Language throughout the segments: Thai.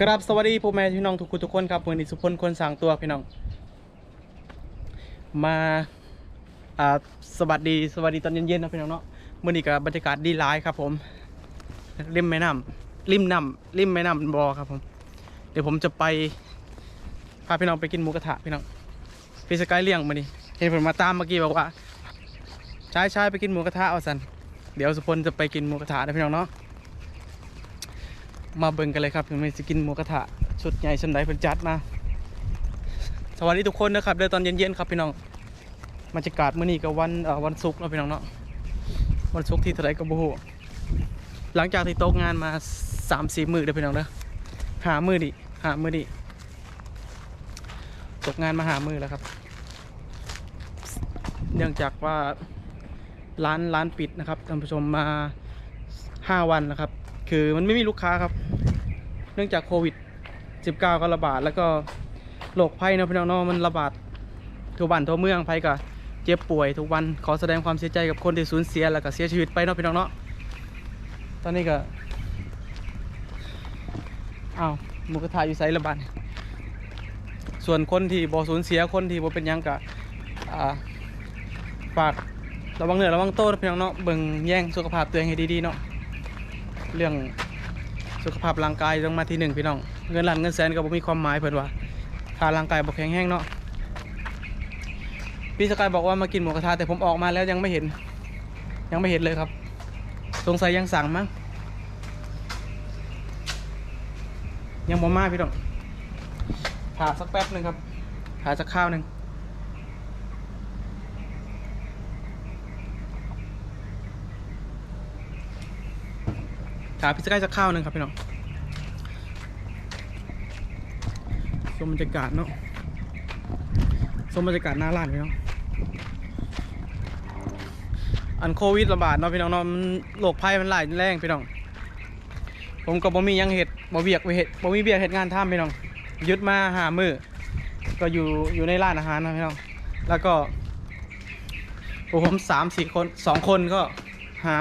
ครับสวัสดีพ่อแม่พี่น้องทุกคนทุกคนครับวันนี้สุพลคนสร้างตัวพี่น้อง มาอ่าสวัสดีสวัสดีตอนเย็นๆนะพี่น้องเนาะมื่อนี้กับบรรยากาศดีหลายครับผมริมแม่น้ำริมน้ำริมแม่น้ำบอครับผม เดี๋ยวผมจะไปพาพี่น้องไปกินหมูกระทะพี่น้องพี่สกายเลี้ยงมาดิเห็นผมมาตามเมื่อกี้บอกว่าชายชายไปกินหมูกระทะเอาสันเดี๋ยวสุพลจะไปกินหมูกระทะนะพี่น้องเนาะ มาเบิ่งกันเลยครับผมจะกินหมูกระทะชุดใหญ่ชนไดเพิ่นจัดมา สวัสดีทุกคนนะครับเดินตอนเย็นๆครับพี่น้องบรรยากาศมื้อนี้ก็วันวันศุกร์เนาะพี่น้องเนาะวันศุกร์ที่เท่าไหร่ก็บ่ฮู้หลังจากที่ตกงานมา3 4มื้อเด้อพี่น้องเด้อหามือดิหามือดิตกงานมาหามือแล้วครับ เนื่องจากว่าร้านร้านปิดนะครับท่านผู้ชมมา5วันนะครับ คือมันไม่มีลูกค้าครับ เนื่องจากโควิด 19 ก็ระบาดแล้วก็โรคภัยเนาะพี่น้องเนาะมันระบาดทั่วบ้านทั่วเมืองภัยก็เจ็บป่วยทุกวันขอแสดงความเสียใจกับคนที่สูญเสียแล้วก็เสียชีวิตไปเนาะพี่น้องเนาะตอนนี้ก็อ้าวมูกทะอยู่ไซระบาดส่วนคนที่บ่สูญเสียคนที่บ่เป็นยังก็อ่าฝากระวังเหนือระวังโตนะพี่น้องเนาะเบิ่งแย่งสุขภาพตัวเองให้ดีๆเนาะ เรื่องสุขภาพร่างกายต้องมาที่หนึ่งพี่น้อง เงินล้านเงินแสนก็บ่มีความหมายเพิ่นว่าถ้าร่างกายบ่แข็งแรงเนาะพี่สกายบอกว่ามากินหมูกระทะแต่ผมออกมาแล้วยังไม่เห็น ยังไม่เห็นเลยครับ สงสัยยังสั่งมั้งยังบ่มาพี่น้องถ่าสักแป๊บหนึ่งครับถ่าสักข้าวหนึ่ง ถ่าพี่สกายสักข้านึงครับพี่น้องชมบรรยากาศเนาะชมบรรยากาศหน้าร้านพี่น้องอันโควิดระบาดเนาะพี่น้องเนาะมันโรคภัยมันหลายแรงพี่น้อง ผมก็บ่มียังเห็ดบ่เวียกไปเห็ดบ่มีเบียกเห็ดงานทำพี่น้องยุดมาหามือก็อยู่อยู่ในร้านอาหารนะพี่น้องแล้วก็ผมสามสี่คนสองคนก็หา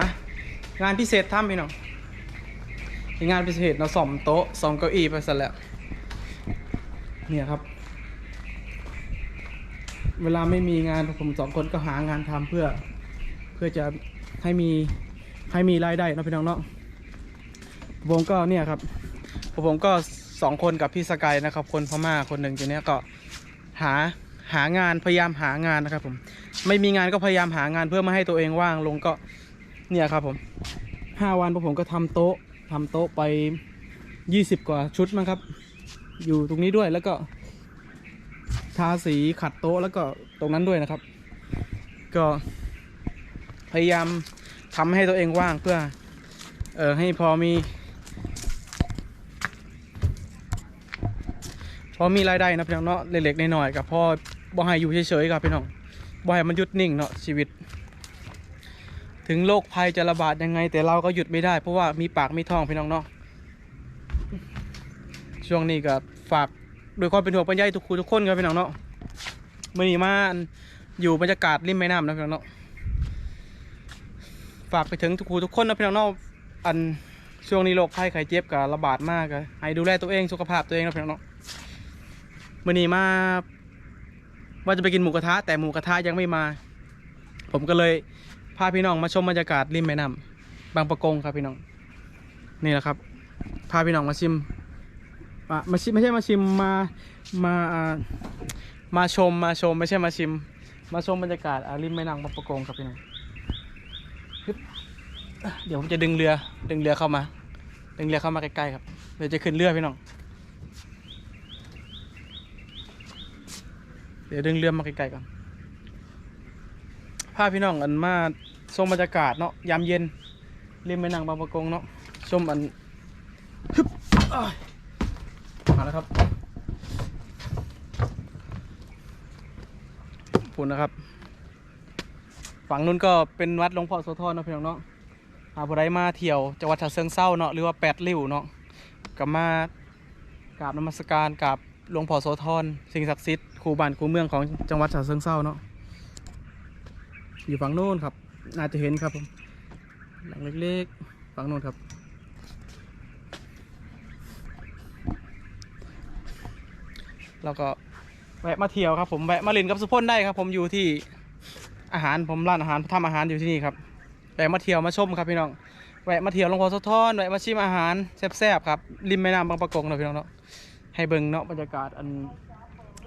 งานพิเศษทำพี่น้อง ทีงานพิเศษเราะซ่อมโต๊ะซ่อมเก้าอี้ไปซะแล้วเนี่ยครับ เวลาไม่มีงานผมสองคนก็หางานทำเพื่อ เพื่อจะให้มีให้มีรายได้นะพี่น้องเนาะผมก็เนี่ยครับผมก็สองคนกับพี่สกายนะครับ คนพม่าคนหนึ่งอยู่เนี้ยก็หาหางานพยายามหางานนะครับผม ไม่มีงานก็พยายามหางานเพื่อไม่ให้ตัวเองว่างลงก็เนี่ยครับผมห้าวันผมก็ทำโต๊ะ ทำโต๊ะไปยี่สิบกว่าชุดมั้งครับ อยู่ตรงนี้ด้วยแล้วก็ ทาสีขัดโต๊ะแล้วก็ตรงนั้นด้วยนะครับ ก็พยายามทำให้ตัวเองว่างเพื่อ เออให้พอมี พอมีรายได้นะพี่น้องเนาะเล็กๆน้อยๆกับพ่อบ่ให้อยู่เฉยๆครับพี่น้องบ่ให้มันหยุดนิ่งเนาะชีวิต ถึงโรคภัยจะระบาดยังไง แต่เราก็หยุดไม่ได้ เพราะว่ามีปากมีท้องพี่น้องเนาะช่วงนี้ก็ฝากด้วยความเป็นห่วงเป็นใยทุกคนทุกคนครับพี่น้องเนาะมื่อนี้มาอยู่บรรยากาศริมแม่น้ำนะพี่น้องเนาะฝากไปถึงทุกครูทุกคนนะพี่น้องเนาะอันช่วงนี้โรคภัยไข้เจ็บกับระบาดมากอะให้ดูแลตัวเองสุขภาพตัวเองนะพี่น้องเนาะมื่อนี้มาว่าจะไปกินหมูกระทะแต่หมูกระทะยังไม่มา ผมก็เลย พาพี่น้องมาชมบรรยากาศริมแม่น้ำบางประกงครับพี่น้อง นี่แหละครับ พาพี่น้องมาชิมมามาชิมไม่ใช่มาชิมมามามาชมมาชมไม่ใช่มาชิม มาชมบรรยากาศริมแม่น้ำบางประกงครับพี่น้องเดี๋ยวผมจะดึงเรือดึงเรือเข้ามา ดึงเรือเข้ามาใกล้ๆครับเดี๋ยวจะขึ้นเรือพี่น้อง เดี๋ยวดึงเรือมาใกล้ๆก่อน พาพี่น้องอันมาชมบรรยากาศเนาะยามเย็นริมแม่น้ำบางประกงเนาะชมอันฮึบอ้ายมาแล้วครับปุ่นนะครับ ฝั่งนู้นก็เป็นวัดหลวงพ่อโสธรเนาะพี่น้องเนาะหาผู้ใดมาเที่ยวจังหวัดฉะเชิงเซาเนาะหรือว่าแปดริ้วเนาะก็มากราบนมัสการกราบหลวงพ่อโสธรสิ่งศักดิ์สิทธิ์คู่บ้านคู่เมืองของจังหวัดฉะเชิงเซาเนาะ อยู่ฝั่งโน้นครับน่าจะเห็นครับผมหลังเล็กๆฝั่งโน้นครับ แล้วก็แวะมาเที่ยวครับผมแวะมาเล่นกับสุพลได้ครับ ผมอยู่ที่อาหารผมร้านอาหารทำอาหารอยู่ที่นี่ครับแวะมาเที่ยวมาชมครับพี่น้องแวะมาเที่ยวหลวงพ่อโสธรแวะมาชิมอาหารแซ่บๆครับริมแม่น้ำบางประกงเนาะพี่น้องเนาะให้เบิ่งเนาะบรรยากาศอัน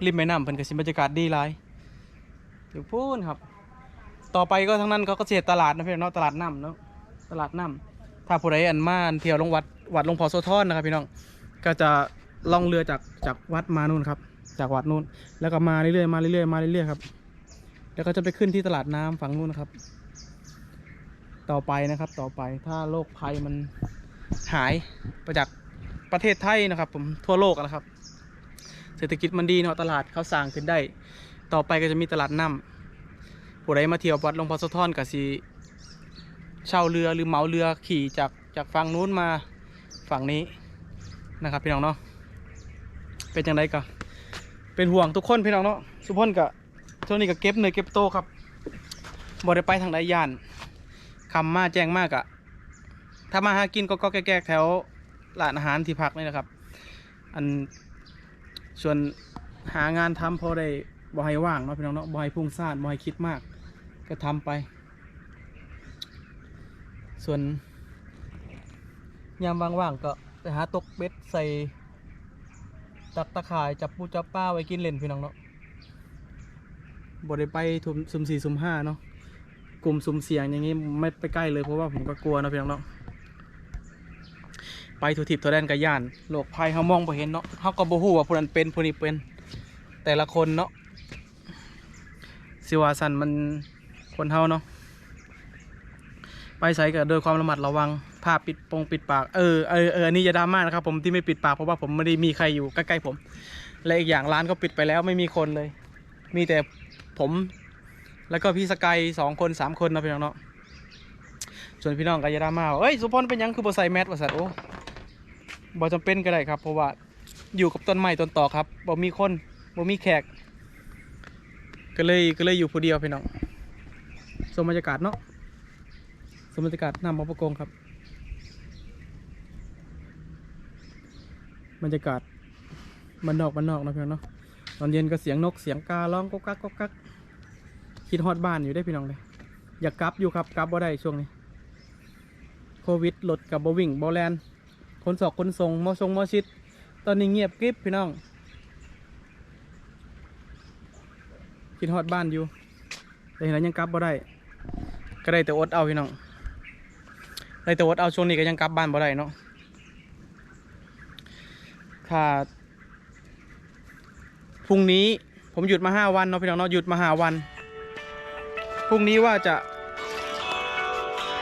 ริมแม่น้ำเพิ่นก็สิบรรยากาศดีหลายอยู่พูนครับ ต่อไปก็ทั้งนั้นเขาก็เสียตลาดนะพี่น้องเนาะตลาดน้ำเนาะตลาดน้ำถ้าผู้ใดอันมานเที่ยวลงวัดวัดหลวงพ่อโสธรนะครับพี่น้องก็จะล่องเรือจากจากวัดมานู่นครับ จากวัดนู่นแล้วก็มาเรื่อยๆมาเรื่อยๆมาเรื่อยๆครับแล้วก็จะไปขึ้นที่ตลาดน้ำฝั่งนู้นนะครับ ต่อไปนะครับต่อไปถ้าโรคภัยมันหายไปจากประเทศไทยนะครับ ผมทั่วโลกนะครับ เศรษฐกิจมันดีเนาะตลาดเขาสร้างขึ้นได้ ต่อไปก็จะมีตลาดน้ำ ผู้ใดมาเที่ยววัดหลวงพ่อโสธรก็สิเช่าเรือหรือเหมาเรือขี่จากจากฝั่งนู้นมาฝั่งนี้นะครับพี่น้องเนาะเป็นจังไดก็เป็นห่วงทุกคนพี่น้องเนาะสุพลก็ช่วงนี้ก็เก็บเนื้อเก็บโตครับบ่ได้ไปทางใดย่านคำมาแจ้งมากอะถ้ามาหากินก็ก็แก๊กแถวร้านอาหารที่พักนี่แหละครับ อันส่วนหางานทำพอได้บ่ให้ว่างเนาะพี่น้องเนาะบ่ให้พุ่งซ่านบ่ให้คิดมาก ก็ทำไป ส่วนยามว่างๆก็ไปหาตกเบ็ดใส่จับตะข่ายจับปูจับป้าไว้กินเล่นพี่น้องเนาะบ่ได้ไปทุมซุมสี่ซุมห้าเนาะกลุ่มซุมเสียงอย่างงี้ไม่ไปใกล้เลยเพราะว่าผมก็กลัวเนาะพี่น้องเนาะไปทุทิพย์ทัวแดนกับย่านโลกภัยเขามองบ่เห็นเนาะเขาก็บ่ฮู้ว่าผู้นั้นเป็นผู้นี้เป็นแต่ละคนเนาะสิวาสันมัน คนเฮาเนาะไปใส่กับโดยความระมัดระวังผ้าปิดปงปิดปากเออเออเออนนี้อย่าดราม่านะครับ ผมที่ไม่ปิดปากเพราะว่าผมไม่ได้มีใครอยู่ใกล้ๆผม และอีกอย่างร้านก็ปิดไปแล้วไม่มีคนเลย มีแต่ผมแล้วก็พี่สกายสองคนสามคนนะพี่น้องเนาะส่วนพี่น้องก็อย่าดราม่าเอ้ยสุพลเป็นยังคือบ่ใส่แมสว่สัตว์โอ้บ่จำเป็นก็ได้ครับ เพราะว่าอยู่กับต้นไม้ต้นต่อครับบ่มีคนบ่มีแขก ก็เลยก็เลยอยู่ผู้เดียวพี่น้อง สมบรรยากาศเนาะสมบรรยากาศน้ำบางประกงครับ บรรยากาศมันนอกมันนอกนะพี่น้องเนาะตอนเย็นก็เสียงนกเสียงการ้องก๊กกักก๊กกักคิดฮอดบ้านอยู่ได้พี่น้องเลยอยากกลับอยู่ครับกลับบ่ได้ช่วงนี้ โควิดรถกับบ่วิ่งบ่แลนคนสอกคนส่งมอทรงมอชิด ตอนนี้เงียบกริบพี่น้องคิดฮอดบ้านอยู่แต่เห็นแล้วยังกลับบ่ได้ ก็ได้แต่อดเอาพี่น้องได้แต่อดเอาช่วงนี้ก็ยังกลับบ้านบ่ได้เนาะถ้าพรุ่งนี้ผมหยุดมาห้าวันเนาะพี่น้องเนาะหยุดมาห้าวันพรุ่งนี้ว่าจะ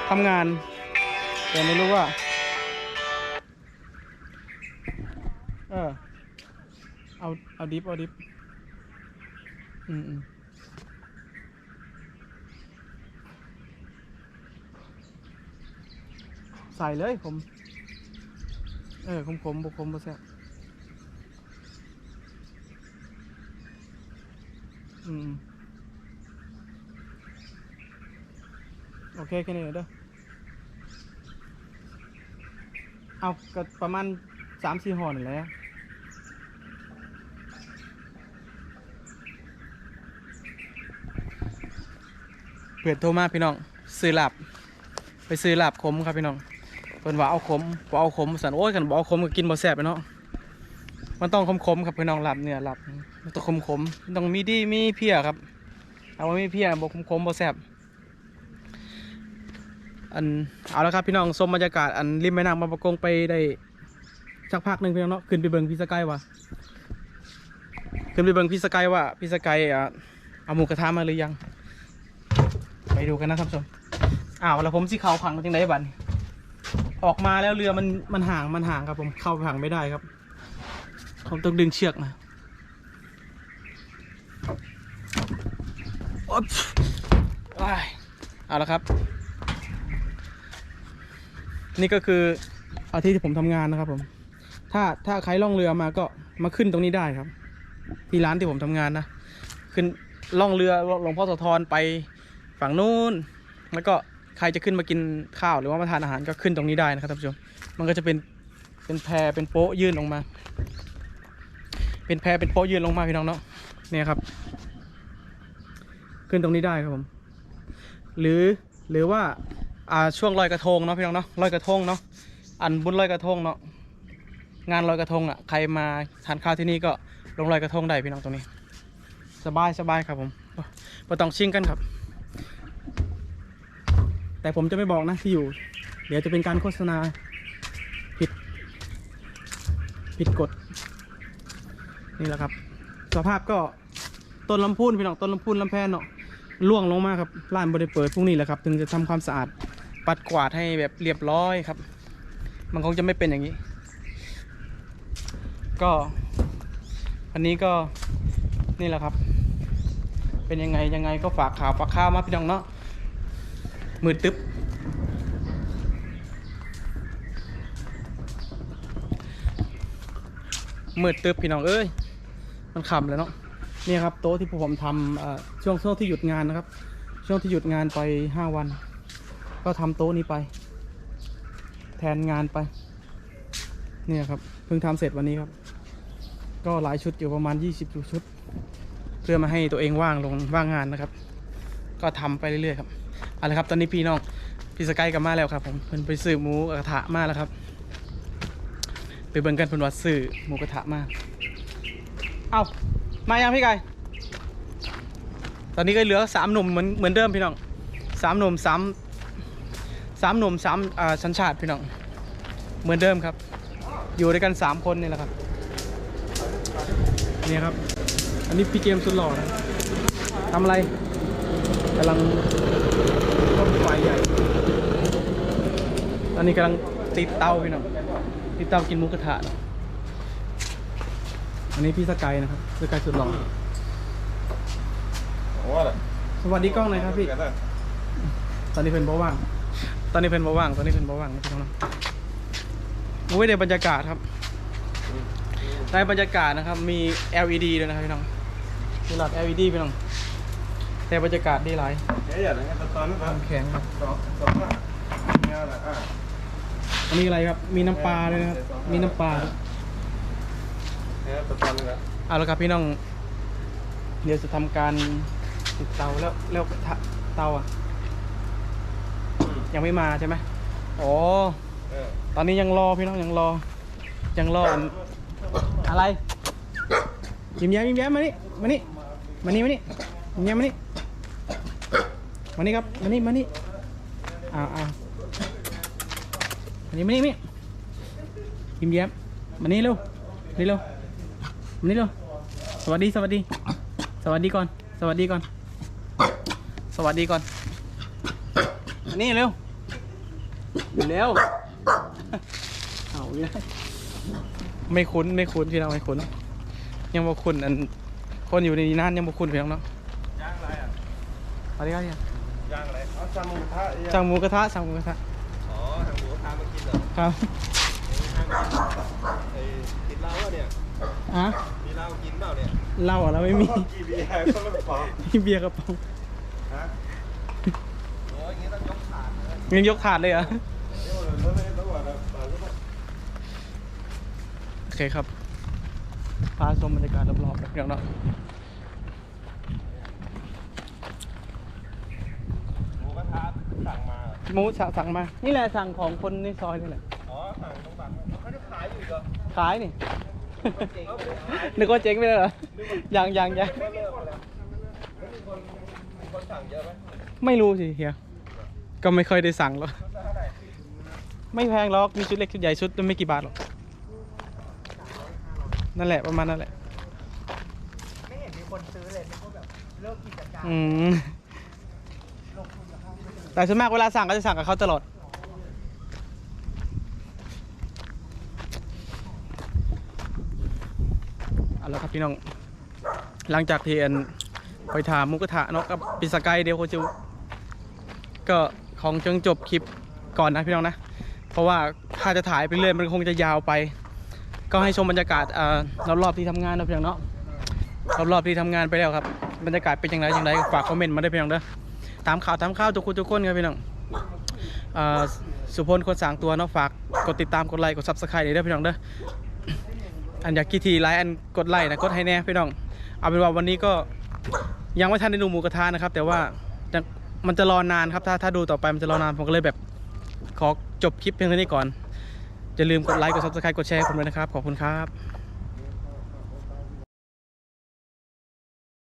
ทำงาน แต่ไม่รู้ว่า เออเอาเอาดิฟเอาดิฟอืมอืม ใส่เลยผม เออขมขมบุขมบุแซ่บอืม โอเคแค่นี้เด้อเอาก็ประมาณสามสี่ห่อนี่แหละเพื่อโทรมาพี่น้อง ซื้อหลาบไปซื้อหลาบขมครับพี่น้อง เพิ่นว่าเอาขมบ่เอาขมสันโอ้ยกันบ่เอาขมก็กินบ่แซ่บไปเนาะมันต้องขมๆครับพี่น้องหลาบเนี่ยลาบมันต้องขมๆมันต้องมีดีมีเพียครับ เอาไว่มีเพียบ่ขมๆบ่แซ่บอันเอาละครับพี่น้องชมบรรยากาศอันริมแม่น้ำบางประกงไปได้สักพักหนึ่งพี่น้องเนาะขึ้นไปเบิ่งพี่สกายว่าขึ้นไปเบิ่งพี่สกายว่าพี่สกายอะเอาหมูกระทะมาหรือยัง ไปดูกันนะครับชมอ้าวแล้วผมสิเขาพังจังไดบัดนี้ ออกมาแล้วเรือมันมันห่างมันห่างครับผมเข้าห่างไม่ได้ครับ ผมต้องดึงเชือกนะอ๊ยอ้าเอาละครับ นี่ก็คืออาที่ที่ผมทำงานนะครับผม ถ้าถ้าใครล่องเรือมาก็มาขึ้นตรงนี้ได้ครับ ที่ร้านที่ผมทำงานนะขึ้นล่องเรือหลวงพ่อโสธรไปฝั่งนู้นแล้วก็ ใครจะขึ้นมากินข้าวหรือว่ามาทานอาหารก็ขึ้นตรงนี้ได้นะครับท่านผู้ชม มันก็จะเป็นเป็นแพเป็นโป๊ะยื่นออกมา เป็นแพเป็นโป๊ะยื่นลงมาพี่น้องเนาะเนี่ยครับ ขึ้นตรงนี้ได้ครับผม หรือหรือว่าอ่าช่วงลอยกระทงเนาะพี่น้องเนาะลอยกระทงเนาะอันบุญลอยกระทงเนาะงานลอยกระทงอะใครมาทานข้าวที่นี่ก็ลงลอยกระทงได้พี่น้องตรงนี้ สบายสบายครับผมไม่ต้องชิงกันครับ แต่ผมจะไม่บอกนะที่อยู่ เดี๋ยวจะเป็นการโฆษณาผิด ผิดกฎนี่แหละครับ สภาพก็ต้นลำพูนพี่น้องต้นลำพูนลำแพนเนาะล่วงลงมาครับร้านบริเปิดพรุ่งนี้แหละครับ ถึงจะทำความสะอาดปัดกวาดให้แบบเรียบร้อยครับ มันคงจะไม่เป็นอย่างนี้ ก็อันนี้ก็นี่แหละครับ เป็นยังไงยังไงก็ฝากข่าวฝากข้าวมาพี่น้องเนาะ มืดตึ๊บ มืดตึ๊บพี่น้องเอ้ย มันขำเลยเนาะเนี่ยครับโต๊ะที่ผมทำช่วงช่วงที่หยุดงานนะครับ ช่วงที่หยุดงานไปห้าวัน ก็ทำโต๊ะนี้ไป แทนงานไป เนี่ยครับ เพิ่งทำเสร็จวันนี้ครับ ก็หลายชุดอยู่ประมาณ 20ชุด เพื่อมาให้ตัวเองว่างลงว่างงานนะครับ ก็ทำไปเรื่อยๆครับ อาละครับ ตอนนี้พี่น้องพี่สกายกลับมาแล้วครับผมเพิ่นไปซื้อหมูกระทะมาแล้วครับ ไปเบิ่งกันเพิ่นว่าซื้อหมูกระทะมาเอามายังพี่ไก่ตอนนี้ก็เหลือสามหนุ่มเหมือนเหมือนเดิมพี่น้องสามหนุ่มสามสามหนุ่มสามสัญชาติพี่น้องเหมือนเดิมครับ อยู่ด้วยกันสามคนนี่แหละครับนี่ครับ อันนี้พี่เกมสุดหล่อนะทำอะไรกำลังต้มไฟใหญ่ ตอ นนี้กำลังติดเตาพี่น้องติดเตากินหมูกระทะเนอะอันนี้พี่สกายนะครับสกายสุดหล่อว่าอะไรสวัสดีกล้องหน่อยครับพี่กันนะตอนนี้เป็นเบาว่าง ตอนนี้เป็นเบาว่าง ตอนนี้เป็นเบาว่างนะพี่น้องนะโอ้ยในบรรยากาศครับในบรรยากาศนะครับ มี LED ด้วยนะครับพี่น้องมีหลอด LED พี่น้อง แต่บรรยากาศดีหลายเดี๋ยวอย่างนั้นตอนนั้นตอนน้ำแข็งครับส องสองอะเนี่ยแหละอะอันนี้อะไรครับ มีน้ำปลาด้วยนะครับ มีน้ำปลาด้วยเนี่ยตอนนั้นละเอาละครับพี่น้อง เดี๋ยวจะทำการติดเตาแล้วแล้วกระทะเตาอะ ยังไม่มาใช่ไหมอ๋อเออตอนนี้ยังรอพี่น้องยังรอ ยังรออันอะไร ยิ้มแย้มยิ้มแย้มมานี่มานี่มานี่มานี่ยิ้มแย้มมานี่มานี่ครับมานี่มานี่อ้าวอ้าว มานี่มานี่มานี่ยิ้มแย้มมานี่เร็วนี่เร็วมานี่เร็วสวัสดีสวัสดี สวัสดีก่อน สวัสดีก่อน สวัสดีก่อนมานี่เร็วอยู่แล้วเอาเนี่ยไม่คุ้นไม่คุ้นพี่น้องไม่คุ้นยังบ่คุ้นอันคนอยู่ในนี้นานยังบ่คุ้นพี่น้องเนาะย่างอะไรอะสวัสดีครับเนี่ยย่างอะไรเอาจามูกระทะไอ้สั่งหมูกระทะสั่งหมูกระทะ ครับไอ้กินเหล้าอะเนี่ยอะมีเหล้ากินเปล่าเนี่ยเหล้าเหรอไม่มีกี่เบียร์ก็ไม่พอมีเบียร์กระป๋องฮะโอ้ยอย่างงี้ต้องยกขาดนะยังยกถาดเลยเหรอเดี๋ยวเราไม่ต้องว่าเราเราก็ต้องโอเคครับพาชมบรรยากาศรอบๆพี่น้องเนาะ หมูกระทะสั่งมาเหรอหมูสั่งสั่งมา นี่แหละสั่งของคนในซอยนี่แหละ อ๋อ สั่งตรงบังเขาจะขายอยู่อีกเหรอ ขายนี่ นึกว่าเจ๊งไปเลยเหรอ ยังยังยังไม่เลิกแล้วแล้วมีคนมีคนสั่งเยอะไหมไม่รู้สิเฮีย ก็ไม่ค่อยได้สั่งหรอกชุดละเท่าไหร่ไม่แพงหรอก มีชุดเล็กชุดใหญ่ชุดไม่กี่บาทหรอก นั่นแหละประมาณนั่นแหละ ไม่เห็นมีคนซื้อเลยนึกว่าแบบเลิกกิจการอืม แต่ส่วนมากเวลาสั่งก็จะสั่งกับเขาตลอด เอาละครับพี่น้อง หลังจากที่อันไปถามมุกระทะเนาะกับปิสกายเดียวโคจิวก็ของจงจบคลิปก่อนนะพี่น้องนะ เพราะว่าถ้าจะถ่ายไปเรื่อยมันคงจะยาวไป ก็ให้ชมบรรยากาศอ่ารอบๆที่ทำงานนะพี่น้องเนาะรอบๆที่ทำงานไปแล้วครับ บรรยากาศเป็นยังไงยังไงฝากคอมเมนต์มาได้พี่น้องเด้อ ตามข่าวตามข่าวทุกคนทุกคนครับพี่น้องอ่าสุพลคนสร้างตัวเนาะฝากกดติดตามกดไลค์กดซับสไครต์เด้อพี่น้องเด้ออันอยากกี่ทีไลค์อันกดไลค์นะกดให้แน่พี่น้องเอาเป็นว่าวันนี้ก็ยังไม่ทันได้ดูหมูกระทะนะครับ แต่ว่ามันจะรอนานครับถ้าถ้าดูต่อไปมันจะรอนานผมก็เลยแบบขอจบคลิปเพียงเท่านี้ก่อนอย่าลืมกดไลค์กด subscribe กดแชร์ให้ผมด้วยนะครับ ขอบคุณครับ